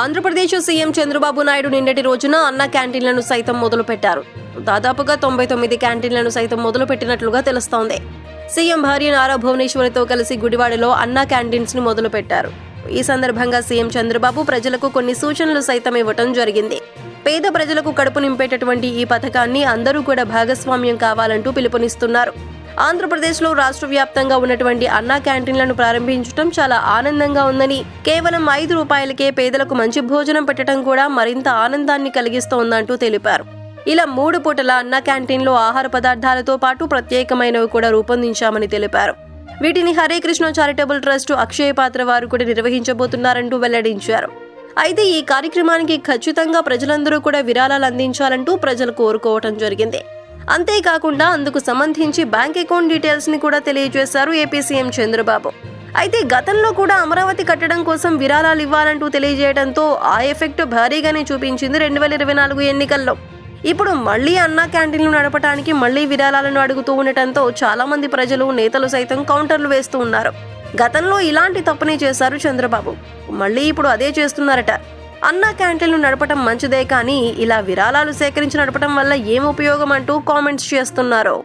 Andhra Pradesh CM Chandrababu Naidu నిన్నటి రోజున అన్న క్యాంటీన్లను సైతం మొదలుపెట్టారు. దాదాపుగా తొంభై తొమ్మిది క్యాంటీన్లను సైతం మొదలుపెట్టినట్లుగా తెలుస్తోంది. సీఎం భార్య నారా భువనేశ్వరితో కలిసి గుడివాడలో అన్న క్యాంటీన్స్ని మొదలుపెట్టారు. ఈ సందర్భంగా సీఎం చంద్రబాబు ప్రజలకు కొన్ని సూచనలు సైతం ఇవ్వటం జరిగింది. పేద ప్రజలకు కడుపు నింపేటటువంటి ఈ పథకాన్ని అందరూ కూడా భాగస్వామ్యం కావాలంటూ పిలుపునిస్తున్నారు. ఆంధ్రప్రదేశ్లో రాష్ట్ర వ్యాప్తంగా ఉన్నటువంటి అన్నా క్యాంటీన్లను ప్రారంభించడం చాలా ఆనందంగా ఉందని కేవలం ఐదు రూపాయలకే పేదలకు మంచి భోజనం పెట్టడం కూడా మరింత ఆనందాన్ని కలిగిస్తోందంటూ తెలిపారు. ఇలా మూడు పూటల అన్న క్యాంటీన్లో ఆహార పదార్థాలతో పాటు ప్రత్యేకమైనవి కూడా రూపొందించామని తెలిపారు. వీటిని హరే కృష్ణ చారిటబుల్ ట్రస్ట్ అక్షయ పాత్ర వారు కూడా నిర్వహించబోతున్నారంటూ వెల్లడించారు. అయితే ఈ కార్యక్రమానికి ఖచ్చితంగా ప్రజలందరూ కూడా విరాళాలు అందించాలంటూ ప్రజలు కోరుకోవటం జరిగింది. అంతేకాకుండా అందుకు సంబంధించి బ్యాంక్ అకౌంట్ డీటెయిల్స్ని కూడా తెలియజేశారు ఏపీ సీఎం చంద్రబాబు. అయితే గతంలో కూడా అమరావతి కట్టడం కోసం విరాళాలు ఇవ్వాలంటూ తెలియజేయడంతో ఆ ఎఫెక్ట్ భారీగానే చూపించింది రెండు వేల ఇరవై నాలుగు ఎన్నికల్లో. ఇప్పుడు మళ్ళీ అన్నా క్యాంటీన్లు నడపడానికి మళ్ళీ విరాళాలను అడుగుతూ ఉండటంతో చాలా మంది ప్రజలు నేతలు సైతం కౌంటర్లు వేస్తూ ఉన్నారు. గతంలో ఇలాంటి తప్పునే చేశారు చంద్రబాబు. మళ్ళీ ఇప్పుడు అదే చేస్తున్నారట. అన్నా క్యాంటీన్లు నడపటం మంచిదే కానీ ఇలా విరాళాలు సేకరించి నడపటం వల్ల ఏం ఉపయోగం అంటూ కామెంట్స్ చేస్తున్నారు.